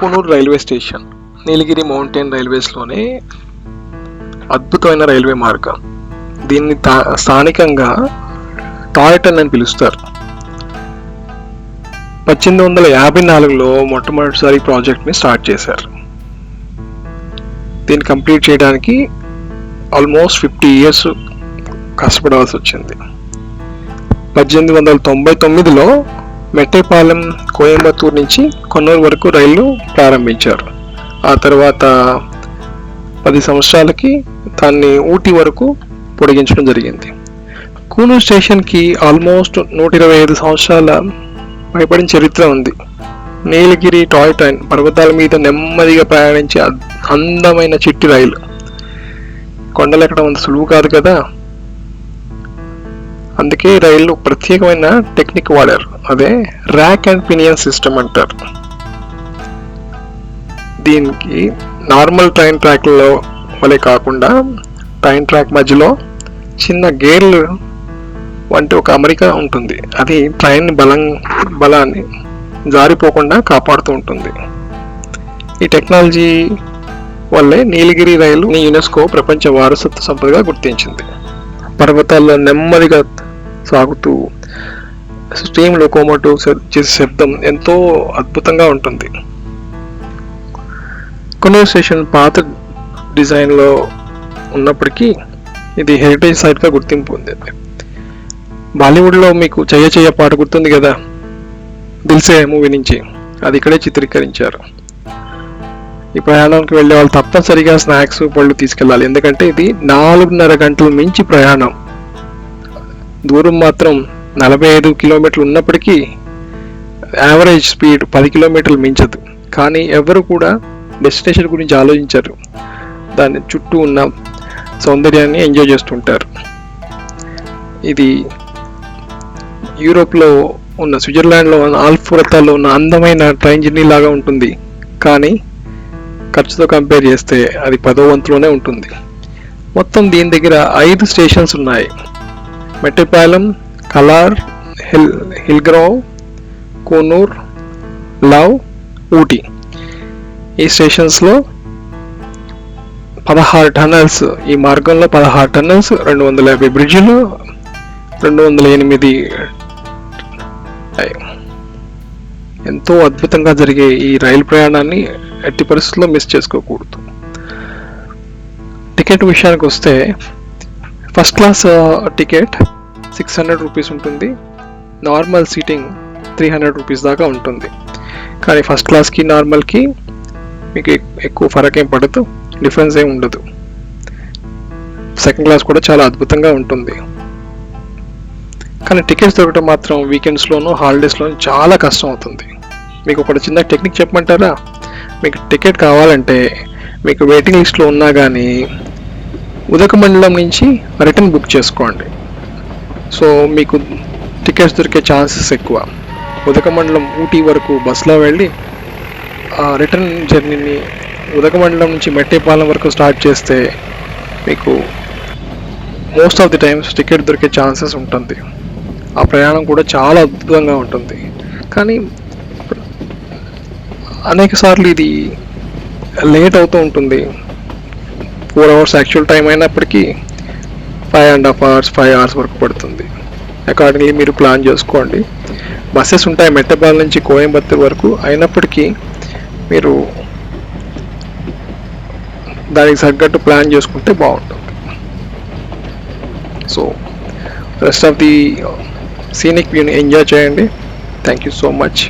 Coonoor railway station Nilgiri mountain రైల్వేస్లోనే అద్భుతమైన railway మార్గం. దీన్ని తా- స్థానికంగా టాయ్టన్ అని పిలుస్తారు. పద్దెనిమిది వందల యాభై నాలుగులో మొట్టమొదటిసారి ప్రాజెక్ట్ని స్టార్ట్ చేశారు. దీన్ని కంప్లీట్ చేయడానికి ఆల్మోస్ట్ ఫిఫ్టీ ఇయర్స్ కష్టపడవలసి వచ్చింది. పద్దెనిమిది వందల తొంభై తొమ్మిదిలో మెట్టేపాలెం కోయంబత్తూరు నుంచి కొన్నూరు వరకు రైళ్ళు ప్రారంభించారు. ఆ తర్వాత పది సంవత్సరాలకి దాన్ని ఊటీ వరకు పొడిగించడం జరిగింది. కూనూరు స్టేషన్కి ఆల్మోస్ట్ నూట ఇరవై ఐదు సంవత్సరాల భయపడిన చరిత్ర ఉంది. నీలగిరి టాయ్ ట్రైన్ పర్వతాల మీద నెమ్మదిగా ప్రయాణించే అందమైన చిట్టి రైలు. కొండలు ఎక్కడం అంత సులువు కాదు కదా? అందుకే రైళ్ళు రైలు ప్రత్యేకమైన టెక్నిక్ వాడారు. అదే ర్యాక్ అండ్ పినియన్ సిస్టమ్ అంటారు. దీనికి నార్మల్ ట్రైన్ ట్రాక్లలో వలె కాకుండా ట్రైన్ ట్రాక్ మధ్యలో చిన్న గేర్లు వంటి ఒక అమరిక ఉంటుంది. అది ట్రైన్ బలం బలాన్ని జారిపోకుండా కాపాడుతూ ఉంటుంది. ఈ టెక్నాలజీ వల్లే నీలగిరి రైలు యునెస్కో ప్రపంచ వారసత్వ సంపదగా గుర్తించింది. పర్వతాల్లో నెమ్మదిగా సాగుతూ స్టీమ్ లోకోమోటివ్ చేసే శబ్దం ఎంతో అద్భుతంగా ఉంటుంది. కొనోసేషన్ స్టేషన్ పాత డిజైన్లో ఉన్నప్పటికీ ఇది హెరిటేజ్ సైట్గా గుర్తింపు పొందింది. బాలీవుడ్లో మీకు చెయ్య చెయ్య పాట గుర్తుంది కదా? దిల్సే మూవీ నుంచి. అది ఇక్కడే చిత్రీకరించారు. ఈ ప్రయాణానికి వెళ్ళే వాళ్ళు తప్పనిసరిగా స్నాక్స్ పళ్ళు తీసుకెళ్ళాలి. ఎందుకంటే ఇది నాలుగున్నర గంటలు మించి ప్రయాణం. దూరం మాత్రం నలభై ఐదు కిలోమీటర్లు ఉన్నప్పటికీ యావరేజ్ స్పీడ్ పది కిలోమీటర్లు మించదు. కానీ ఎవరు కూడా డెస్టినేషన్ గురించి ఆలోచించరు. దాని చుట్టూ ఉన్న సౌందర్యాన్ని ఎంజాయ్ చేస్తుంటారు. ఇది యూరోప్లో ఉన్న స్విట్జర్లాండ్లో ఉన్న ఆల్ఫురతాలో ఉన్న అందమైన ట్రైన్ జర్నీ లాగా ఉంటుంది. కానీ ఖర్చుతో కంపేర్ చేస్తే అది పదో వంతులోనే ఉంటుంది. మొత్తం దీని దగ్గర ఐదు స్టేషన్స్ ఉన్నాయి. Mettupalayam Kallar hill Hillgrove Coonoor love Ooty. ఈ స్టేషన్స్లో పదహారు టన్నల్స్ ఈ మార్గంలో పదహారు టన్నల్స్ రెండు వందల యాభై బ్రిడ్జిలు రెండు వందల ఎనిమిది ఎంతో అద్భుతంగా జరిగే ఈ రైలు ప్రయాణాన్ని ఎట్టి పరిస్థితుల్లో మిస్ చేసుకోకూడదు. టికెట్ విషయానికి వస్తే first class ticket six hundred rupees ఉంటుంది. Normal seating three hundred rupees దాకా ఉంటుంది. కానీ ఫస్ట్ క్లాస్కి నార్మల్కి మీకు ఎక్కువ ఫరక్ ఏం పడదు. డిఫరెన్స్ ఏం ఉండదు. సెకండ్ క్లాస్ కూడా చాలా అద్భుతంగా ఉంటుంది. కానీ టికెట్స్ దొరకడం మాత్రం వీకెండ్స్లోనూ హాలిడేస్లోనూ చాలా కష్టం అవుతుంది. మీకు ఒకటి చిన్న టెక్నిక్ చెప్పమంటారా? మీకు టికెట్ కావాలంటే మీకు వెయిటింగ్ లిస్ట్లో ఉన్నా కానీ ఉదక మండలం నుంచి రిటర్న్ బుక్ చేసుకోండి. సో మీకు టికెట్స్ దొరికే ఛాన్సెస్ ఎక్కువ. ఉదక మండలం ఊటీ వరకు బస్సులో వెళ్ళి ఆ రిటర్న్ జర్నీని ఉదక మండలం నుంచి మెట్టేపాలెం వరకు స్టార్ట్ చేస్తే మీకు most of the times ticket దొరికే ఛాన్సెస్ ఉంటుంది. ఆ ప్రయాణం కూడా చాలా అద్భుతంగా ఉంటుంది. కానీ అనేక సార్లు ఇది లేట్ అవుతూ ఉంటుంది. ఫోర్ అవర్స్ యాక్చువల్ టైం అయినప్పటికీ five and half hours five hours వరకు పడుతుంది. అకార్డింగ్లీ మీరు ప్లాన్ చేసుకోండి. బస్సెస్ ఉంటాయి మెట్టబాల్ నుంచి కోయంబత్తూర్ వరకు. అయినప్పటికీ మీరు దానికి తగ్గట్టు ప్లాన్ చేసుకుంటే బాగుంటుంది. So rest of the scenic వ్యూని ఎంజాయ్ చేయండి. Thank you so much